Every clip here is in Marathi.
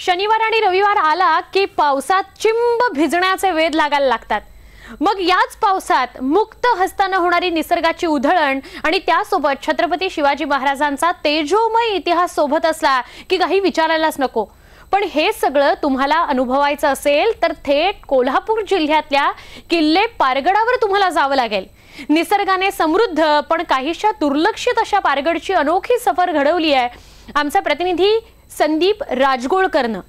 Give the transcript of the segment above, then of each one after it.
शनिवार आणि रविवार आला की पावसात चिंब भिजण्याचे वेध लागायला लागतात. मग याच पावसात मुक्त हस्तानं होणारी निसर्गाची उधळण आणि त्यासोबत छत्रपती शिवाजी महाराजांचा तेजोमय इतिहास सोबत असला की काही विचारायलाच नको. पण हे सगळं तुम्हाला अनुभवायचं असेल तर थेट कोल्हापूर जिल्ह्यातल्या किल्ले पारगडावर तुम्हाला जावं लागेल. निसर्गाने समृद्ध पण काहीशा दुर्लक्षित अशा पारगडची अनोखी सफर घडवली आहे. आमचा प्रतिनिधी संदीप राजगोळकरनं.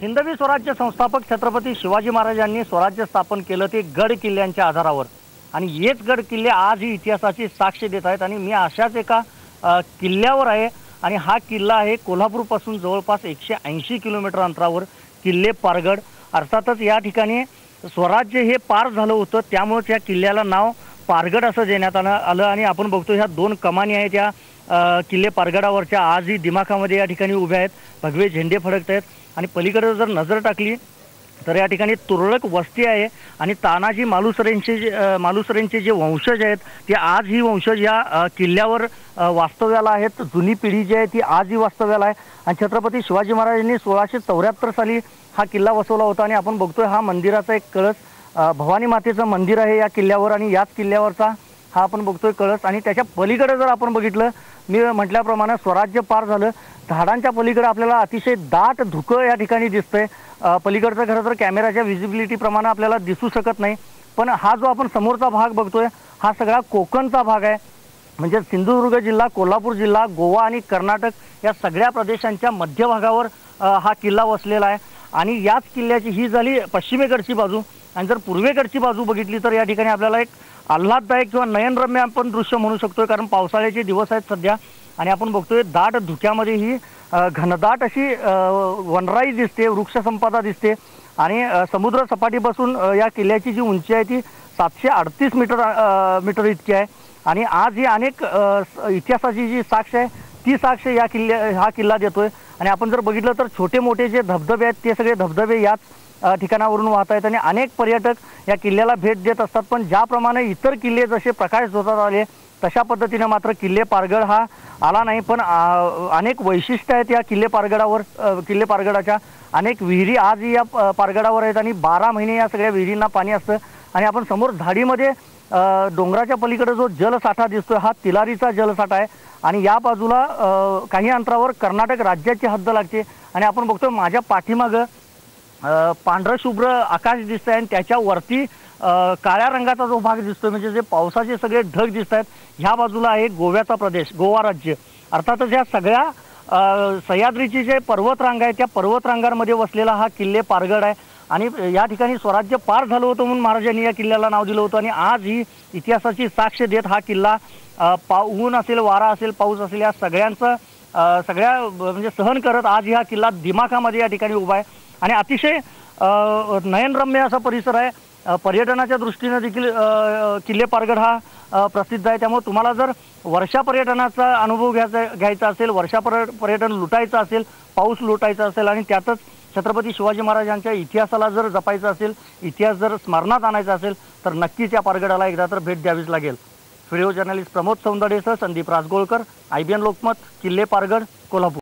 हिंदवी स्वराज्य संस्थापक छत्रपती शिवाजी महाराजांनी स्वराज्य स्थापन केलं ते गड किल्ल्यांच्या आधारावर. आणि हेच गड किल्ले आजही इतिहासाची साक्ष देत आहेत. आणि मी अशाच एका किल्ल्यावर आहे. आणि हा किल्ला आहे कोल्हापूरपासून जवळपास एकशे ऐंशी किलोमीटर अंतरावर. किल्ले पारगड. अर्थातच या ठिकाणी स्वराज्य हे पार झालं होतं. त्यामुळेच या किल्ल्याला नाव पारगड असं देण्यात आलं आलं. आणि आपण बघतो ह्या दोन कमानी आहेत. या किल्ले पारगडावरच्या आजही दिमाखामध्ये या ठिकाणी उभे आहेत. भगवे झेंडे फडकत आहेत आणि पलीकडे जर नजर टाकली तर या ठिकाणी तुरळक वस्ती आहे. आणि तानाजी मालुसरेंचे जे मालुसरेंचे जे वंशज आहेत ते आज ही वंशज या किल्ल्यावर वास्तव्याला आहेत. जुनी पिढी जी आहे ती आजही वास्तव्याला आहे. आणि छत्रपती शिवाजी महाराजांनी सोळाशे चौऱ्याहत्तर साली हा किल्ला वसवला होता. आणि आपण बघतोय हा मंदिराचा एक कळस भवानी मातेचं मंदिर आहे या किल्ल्यावर. आणि याच किल्ल्यावरचा हा आपण बघतोय कळस. आणि त्याच्या पलीकडे जर आपण बघितलं मी म्हटल्याप्रमाणे स्वराज्य पार झालं. झाडांच्या पलीकडे आपल्याला अतिशय दाट धुकं या ठिकाणी दिसतंय. पलीकडचं खरं तर कॅमेराच्या व्हिजिबिलिटीप्रमाणे आपल्याला दिसू शकत नाही. पण हा जो आपण समोरचा भाग बघतोय हा सगळा कोकणचा भाग आहे. म्हणजे सिंधुदुर्ग जिल्हा कोल्हापूर जिल्हा गोवा आणि कर्नाटक या सगळ्या प्रदेशांच्या मध्यभागावर हा किल्ला वसलेला आहे. आणि याच किल्ल्याची ही झाली पश्चिमेकडची बाजू. आणि जर पूर्वेकडची बाजू बघितली तर या ठिकाणी आपल्याला एक आल्हाददायक किंवा नयनरम्य आपण दृश्य म्हणू शकतोय कारण पावसाळ्याचे दिवस आहेत सध्या. आणि आपण बघतोय दाट धुक्यामध्ये ही घनदाट अशी वनराई दिसते वृक्षसंपदा दिसते. आणि समुद्र सपाटीपासून या किल्ल्याची जी उंची आहे ती सातशे अडतीस मीटर मीटर इतकी आहे. आणि आज ही अनेक इतिहासाची जी साक्ष आहे ती साक्ष या किल्ल्या हा किल्ला देतोय. आणि आपण जर बघितलं तर छोटे मोठे जे धबधबे आहेत ते सगळे धबधबे याच ठिकाणावरून वाहत आहेत आणि अनेक पर्यटक या किल्ल्याला भेट देत असतात. पण ज्याप्रमाणे इतर किल्ले जसे प्रकाश होतात आले तशा पद्धतीने मात्र किल्ले पारगड हा आला नाही. पण अनेक वैशिष्ट्य आहेत या किल्ले पारगडावर किल्ले पारगडाच्या अनेक विहिरी आज या पारगडावर आहेत आणि बारा महिने या सगळ्या विहिरींना पाणी असतं. आणि आपण समोर झाडीमध्ये डोंगराच्या पलीकडे जो जलसाठा दिसतोय हा तिलारीचा जलसाठा आहे. आणि या बाजूला काही अंतरावर कर्नाटक राज्याची हद्द लागते. आणि आपण बघतोय माझ्या पाठीमागं पांढरं शुभ्र आकाश दिसतंय आणि त्याच्यावरती काळ्या रंगाचा जो भाग दिसतोय म्हणजे जे पावसाचे सगळे ढग दिसत आहेत ह्या बाजूला आहे गोव्याचा प्रदेश गोवा राज्य. अर्थातच ह्या सगळ्या सह्याद्रीची जे पर्वतरांग आहे त्या पर्वतरांगांमध्ये वसलेला हा किल्ले पारगड आहे. आणि या ठिकाणी स्वराज्य पार झालं होतं म्हणून महाराजांनी या किल्ल्याला नाव दिलं होतं. आणि आज ही इतिहासाची साक्ष देत हा किल्ला पा ऊन असेल वारा असेल पाऊस असेल या सगळ्यांचं सगळ्या म्हणजे सहन करत आज हा किल्ला दिमाखामध्ये या ठिकाणी उभा आहे. आणि अतिशय नयनरम्य असा परिसर आहे. पर्यटनाच्या दृष्टीनं देखील किल्ले पारगड हा प्रसिद्ध आहे. त्यामुळे तुम्हाला जर वर्षा पर्यटनाचा अनुभव घ्यायचा घ्यायचा असेल वर्षा पर पर्यटन लुटायचं असेल पाऊस लुटायचा असेल आणि त्यातच छत्रपती शिवाजी महाराजांच्या इतिहासाला जर जपायचं असेल इतिहास जर स्मरणात आणायचा असेल तर नक्कीच या पारगडाला एकदा तर भेट द्यावीच लागेल. Video journalist Pramod सौंदडेसह Sandeep Rajgolkar I B N Lokmat किल्ले पारगड कोल्हापूर.